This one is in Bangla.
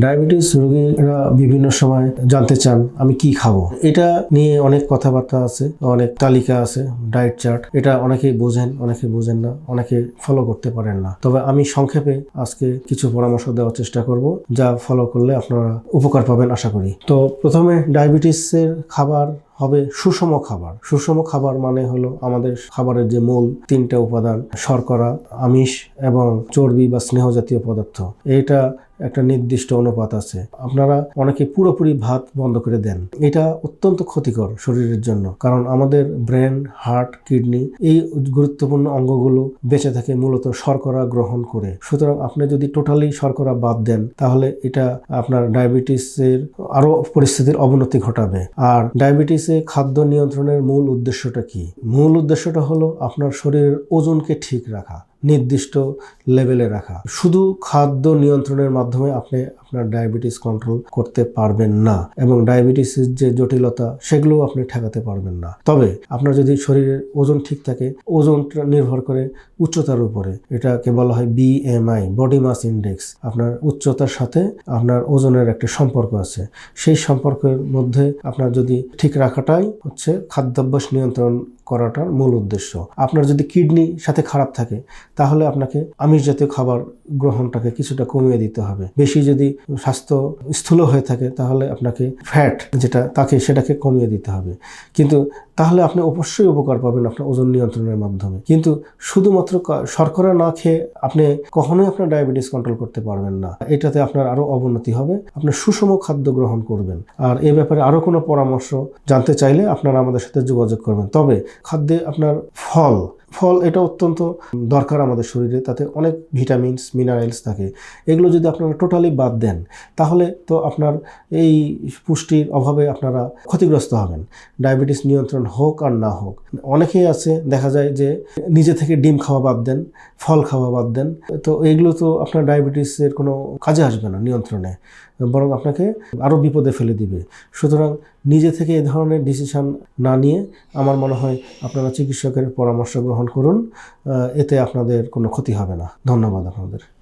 ডায়াবেটিস রোগীরা বিভিন্ন সময় জানতে চান, আমি কি খাব? এটা নিয়ে অনেক কথাবার্তা আছে, অনেক তালিকা আছে, ডায়েট চার্ট। এটা অনেকে বোঝেন অনেকে বোঝেন না, অনেকে ফলো করতে পারেন না। তবে আমি সংক্ষেপে আজকে কিছু পরামর্শ দেওয়ার চেষ্টা করব, যা ফলো করলে আপনারা উপকার পাবেন আশা করি। তো প্রথমে ডায়াবেটিসের খাবার হবে সুষম খাবার। সুষম খাবার মানে হলো আমাদের খাবারের যে মূল তিনটা উপাদান, শর্করা, আমিষ এবং চর্বি বা স্নেহ জাতীয় পদার্থ। এটা একটা নির্দিষ্ট অনুপাত আছে। আপনারা অনেকে পুরোপুরি ভাত বন্ধ করে দেন। এটা অত্যন্ত ক্ষতিকর শরীরের জন্য, কারণ আমাদের ব্রেন, হার্ট, কিডনি এই গুরুত্বপূর্ণ অঙ্গগুলো বেঁচে থাকে মূলত শর্করা গ্রহণ করে। সুতরাং আপনি যদি টোটালি শর্করা বাদ দেন, তাহলে এটা আপনার ডায়াবেটিসের আরও পরিস্থিতির অবনতি ঘটাবে। আর ডায়াবেটিসে খাদ্য নিয়ন্ত্রণের মূল উদ্দেশ্যটা কি? মূল উদ্দেশ্যটা হলো আপনার শরীরের ওজনকে ঠিক রাখা। নির্দিষ্ট লেভেলে রাখা। শুধু খাদ্য নিয়ন্ত্রণের মাধ্যমে আপনি আপনার ডায়াবেটিস কন্ট্রোল করতে পারবেন না এবং ডায়াবেটিসের যে জটিলতা, সেগুলোও আপনি ঠেকাতে পারবেন না। তবে আপনার যদি শরীরের ওজন ঠিক থাকে, ওজনটা নির্ভর করে উচ্চতার উপরে। এটাকে বলা হয় বিএমআই বডি মাস ইন্ডেক্স আপনার উচ্চতার সাথে আপনার ওজনের একটা সম্পর্ক আছে। সেই সম্পর্কের মধ্যে আপনার যদি ঠিক রাখাটাই হচ্ছে খাদ্যাভ্যাস নিয়ন্ত্রণ করাটার মূল উদ্দেশ্য। আপনার যদি কিডনি সাথে খারাপ থাকে, তাহলে আপনাকে আমিষ জাতীয় খাবার গ্রহণটাকে কিছুটা কমিয়ে দিতে হবে। বেশি যদি স্বাস্থ্য স্থূল হয়ে থাকে, তাহলে আপনাকে ফ্যাট যেটা, তাকে সেটাকে কমিয়ে দিতে হবে। কিন্তু তাহলে আপনি অবশ্যই উপকার পাবেন আপনার ওজন নিয়ন্ত্রণের মাধ্যমে। কিন্তু শুধুমাত্র শর্করা না খেয়ে আপনি কখনোই আপনার ডায়াবেটিস কন্ট্রোল করতে পারবেন না। এটাতে আপনার আরও অবনতি হবে আপনার সুষম খাদ্য গ্রহণ করবেন। আর এ ব্যাপারে আরও কোনো পরামর্শ জানতে চাইলে আপনারা আমাদের সাথে যোগাযোগ করবেন। তবে খাদ্যে আপনার ফল ফল, এটা অত্যন্ত দরকার আমাদের শরীরে, তাতে অনেক ভিটামিনস, মিনারেলস থাকে। এগুলো যদি আপনারা টোটালি বাদ দেন, তাহলে তো আপনার এই পুষ্টির অভাবে আপনারা ক্ষতিগ্রস্ত হবেন। ডায়াবেটিস নিয়ন্ত্রণ হোক আর না হোক। অনেকেই আছে, দেখা যায় যে নিজে থেকে ডিম খাওয়া বাদ দেন, ফল খাওয়া বাদ দেন। তো এইগুলো তো আপনার ডায়াবেটিসের কোনো কাজে আসবে না নিয়ন্ত্রণে, বরং আপনাকে আরও বিপদে ফেলে দিবে। সুতরাং নিজে থেকে এ ধরনের ডিসিশান না নিয়ে আমার মনে হয় আপনারা চিকিৎসকের পরামর্শ গ্রহণ করুন এতে আপনাদের কোনো ক্ষতি হবে না। ধন্যবাদ আপনাদের।